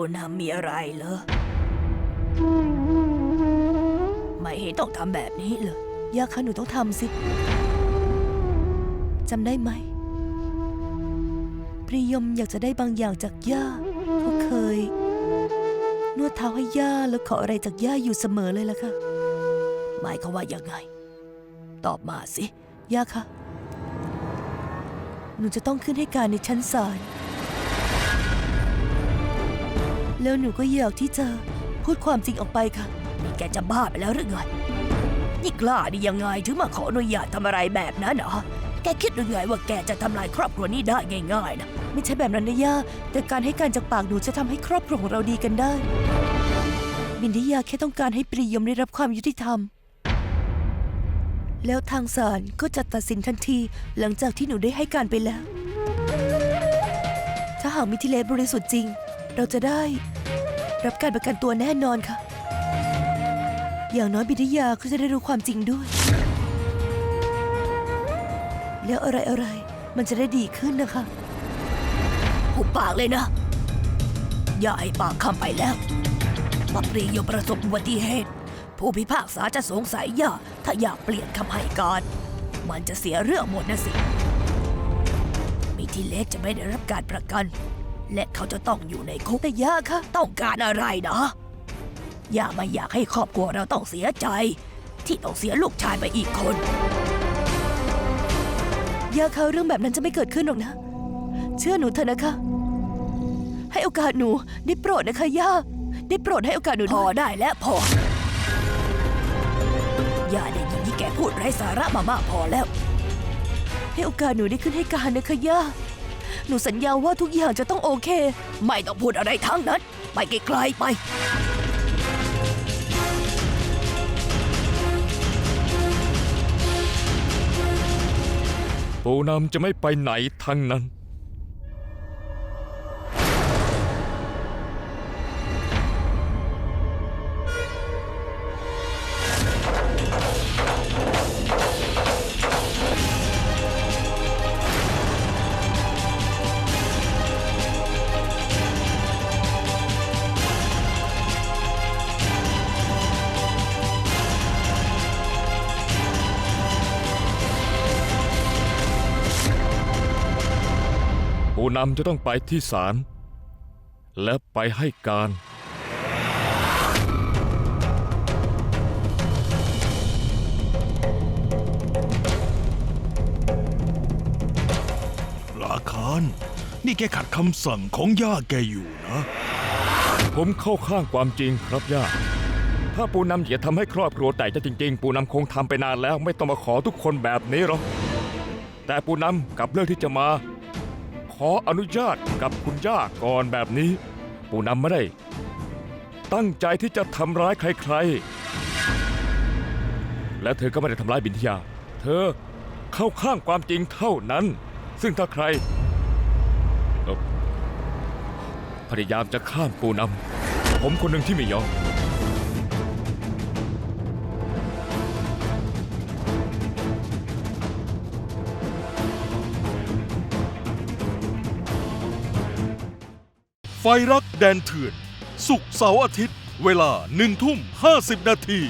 ูนำมีอะไรเหรอ ไม่เห็นต้องทำแบบนี้เลยยาคะหนูต้องทำสิ จำได้ไหมปริยมอยากจะได้บางอย่างจากย่าเขาเคย นวดเท้าให้ย่าแล้วขออะไรจากย่าอยู่เสมอเลยล่ะค่ะหมายเขาว่ายังไง ตอบมาสิย่าคะหนูจะต้องขึ้นให้การในชั้นศาล แล้วหนูก็อยากที่จะพูดความจริงออกไปค่ะ นี่แกจะบ้าไปแล้วหรือไง นี่กล้าไดียังไงถึงมาขออนุญาตทำอะไรแบบนั้นเหรอ แกคิดหรือไงว่าแกจะทำลายครอบครัวนี้ได้ง่ายๆนะ ไม่ใช่แบบนั้นนะย่าแต่การให้การจากปากหนูจะทำให้ครอบครัวของเราดีกันได้ บินทิยาแค่ต้องการให้ปริยมได้รับความยุติธรรม แล้วทางศาลก็จะตัดสินทันทีหลังจากที่หนูได้ให้การไปแล้ว ถ้าหากมิทิเลสบริสุทธิ์จริง เราจะได้ รับการประกันตัวแน่นอนค่ะ อย่างน้อยบินทิยาก็จะได้รู้ความจริงด้วย แล้วอะไรอะไรมันจะได้ดีขึ้นนะคะหุบปากเลยนะ อย่าให้ปากคำไปแล้วมาปรียมประสบอุบัติเหตุ ผู้พิพากษาจะสงสัยย่าถ้าอยากเปลี่ยนคำให้การ มันจะเสียเรื่องหมดนะสิ มีที่เล็กจะไม่ได้รับการประกัน และเขาจะต้องอยู่ในคุกแต่ย่าคะต้องการอะไรนะย่าไม่อยากให้ครอบครัวเราต้องเสียใจ ที่ต้องเสียลูกชายไปอีกคนย่าคะเรื่องแบบนั้นจะไม่เกิดขึ้นหรอกนะ เชื่อหนูเถอะนะคะ ให้โอกาสหนูได้โปรดนะคะย่าได้โปรดให้โอกาสหนูพด้อวยได้แล้วพออย่าได้ยินที่แกพูดไร้สาระมามากพอแล้ว ให้โอกาสหนูได้ขึ้นให้การนะคะย่า หนูสัญญาว่าทุกอย่างจะต้องโอเค ไม่ต้องพูดอะไรทั้งนั้น ไปไกลๆไป ปูนำจะไม่ไปไหนทั้งนั้น ปูนำจะต้องไปที่ศาลและไปให้การ ลาคารนี่แกขัดคำสั่งของย่าแกอยู่นะ ผมเข้าข้างความจริงครับย่า ถ้าปูนำอยากทำให้ครอบครัวแตกจะจริง ๆ ปูนำคงทำไปนานแล้ว ไม่ต้องมาขอทุกคนแบบนี้หรอกแต่ปูนำกลับเลือกที่จะมาข ออนุญาตกับคุณย่าก่อนแบบนี้ ปูนำไม่ได้ ตั้งใจที่จะทำร้ายใครๆ และเธอก็ไม่ได้ทำร้ายบินทยา เธอเข้าข้างความจริงเท่านั้น ซึ่งถ้าใครพยายามจะข้ามปูนำผมคนหนึ่งที่ไม่ยอม ไฟรักแดนเถื่อน สุกร์เสาร์อาทิตย์ เวลาหนึ่งทุ่มห้าสิบนาที